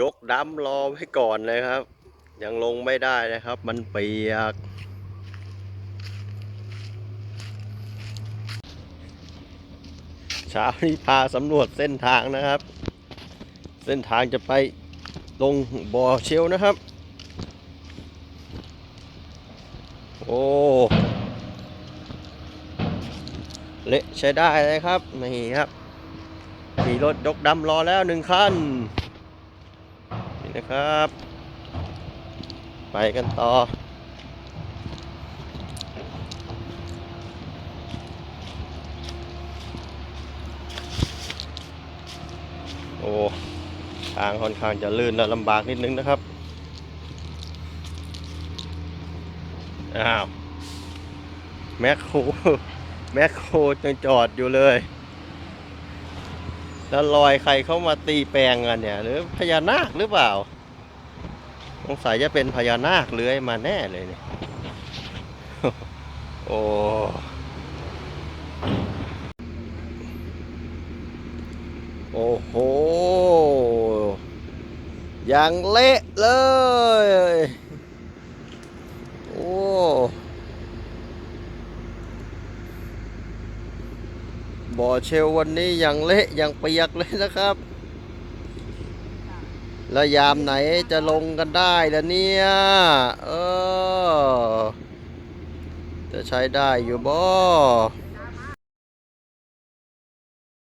ยกดำรอไว้ก่อนเลยครับ ยังลงไม่ได้นะครับ มันเปียก เช้านี้พาสำรวจเส้นทางนะครับ เส้นทางจะไปลงบ่อเชลลนะครับ โอ้เละใช้ได้เลยครับ นี่ครับ มีรถยกดำรอแล้วหนึ่งคัน นี่นะครับ ไปกันต่อ โอ้ ทางค่อนข้างจะลื่นและลำบากนิดนึงนะครับ อ้าว แมคโครแมคโครยังจอดอยู่เลย แล้วลอยใครเข้ามาตีแปลงกันเนี่ย หรือพญานาคหรือเปล่าสงสัยจะเป็นพญานาคเลื้อยมาแน่เลยเนี่ยโอ้โอ้โหอย่างเละเลย โอ้ บ่อเชลวันนี้ยังเละยังเปียกเลยนะครับ แล้วยามไหนจะลงกันได้ล่ะเนี่ย เออ จะใช้ได้อยู่บ่